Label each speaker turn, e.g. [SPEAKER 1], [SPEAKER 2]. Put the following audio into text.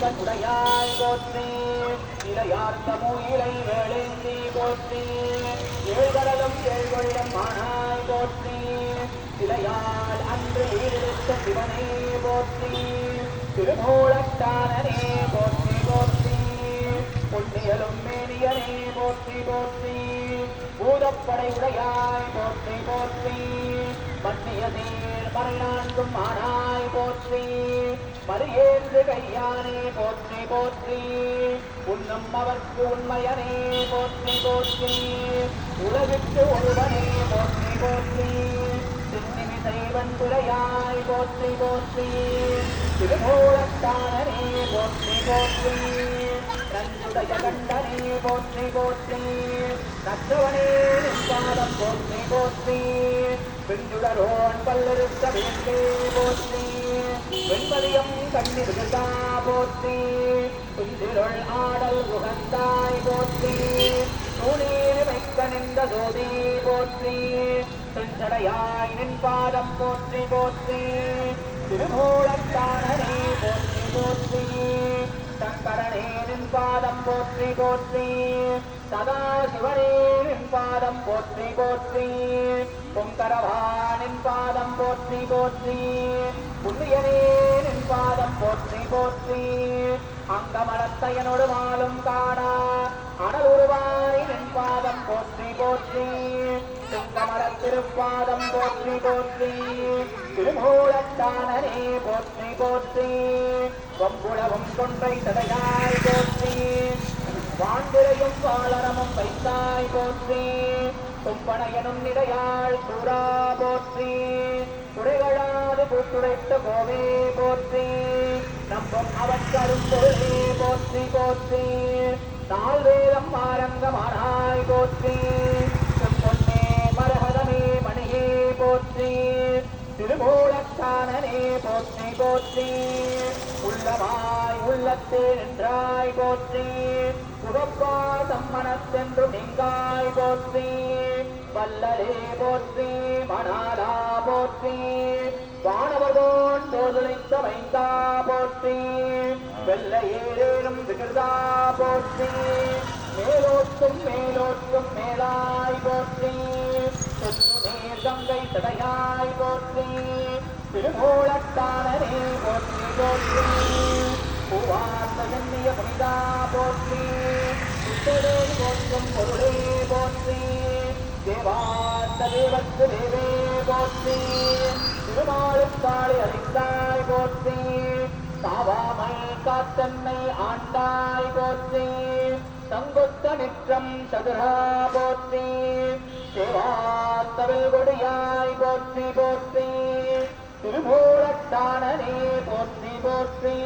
[SPEAKER 1] கண்ணுடையாய் போற்றி இளையார்ந்த மூயிலை வேளேந்தி போற்றி ஏழ்கடலும் ஏழ்கொள்ளும் மானாய் போற்றி. இளையால் அன்று ஈடுத்த சிவனே போற்றி திருமூலத்தானனே போற்றி போற்றி புண்ணியலும் மேனியனே போற்றி போற்றி பூதப்படை உடையாய் போற்றி போற்றி மன்னிய நீர் மறைநான்கும் ஆனாய் போற்றி. மறியேந்து கையானே போற்றி போற்றி. உன்னும் அவர்க்கு உண்மையனே போற்றி போற்றி. உலகிற்கு ஒருவனே போற்றி போற்றி. சின்னிமி சின்னிமிசை துறையாய் போற்றி போற்றி. திருமூலத்தானே போற்றி போற்றி. நன்றுடைய கண்டனே போற்றி போற்றி. நற்றவனே நிற்பாதம் போற்றி போற்றி. பிஞ்சுடரோன் பல்லிருக்க வேண்டே போற்றி. வெண்மதியம் கண்ணிருந்தா போற்றி. குஞ்சிருள் ஆடல் உகந்தாய் போற்றி. நூனீர் வைக்க நின்ற ஜோதி போற்றி. செஞ்சடையாய் நின் பாதம் போற்றி போற்றி. போற்றி சதா சிவனே பாதம் போற்றி போற்றி. பொங்கரவானின் பாதம் போற்றி போற்றி. புண்ணியனே பாதம் போற்றி போற்றி. அங்கமலத்தையனோடு மாலும் காணா அனல் உருவாய் நின் பாதம் போற்றி போற்றி. செங்கமலத் திருப்பாதம் போற்றி போற்றி. திருமூலத்தானனே போற்றி போற்றி. கொம்புளவும் கொன்றை தடையாய் போற்றி. வாண்டிரையும் வாழறமும் வைத்தாய் போற்றி. தும்பனையனும் நிடையாள் கூறா போற்றி. குறைகளாது பூத்துடைத்த கோவே போற்றி. நம்பும் அவற்கரும் பொருளே போற்றி போற்றி. நால்வேதம் ஆரங்கமானாய் போற்றி. பொன்னே மரகதமே மணியே போற்றி. திருமூலத்தானனே போற்றி போற்றி. உள்ளமாய் உள்ளத்தே நின்றாய் போற்றி. புகப்பா சம்மனத்தென்று நீங்காய் போற்றி வல்லலே போற்றி மணாலா போற்றி வானவதோன் தோதுளைத்த வைந்தா போற்றி வெள்ள ஏழேனும் விகிருதா போற்றி மேலோட்டும் மேலோட்டும் மேலாய் போற்றி கங்கை தடையாய் போற்றி திருமூலத்தானே போற்றி போற்றி. பூவார்த்த புனிதா போற்றி புத்தரே போற்றும் பொருளே போற்றி தேவார்த்த தேவத்து தேவே போற்றி திருமாலுக்காளி அளித்தாய் போற்றி காத்தன்னை ஆண்டாய் போற்றி நிற்றம் சதுரா போற்றி கொடியாய் போற்றி போற்றி திருமூலத்தானனே போற்றி போற்றி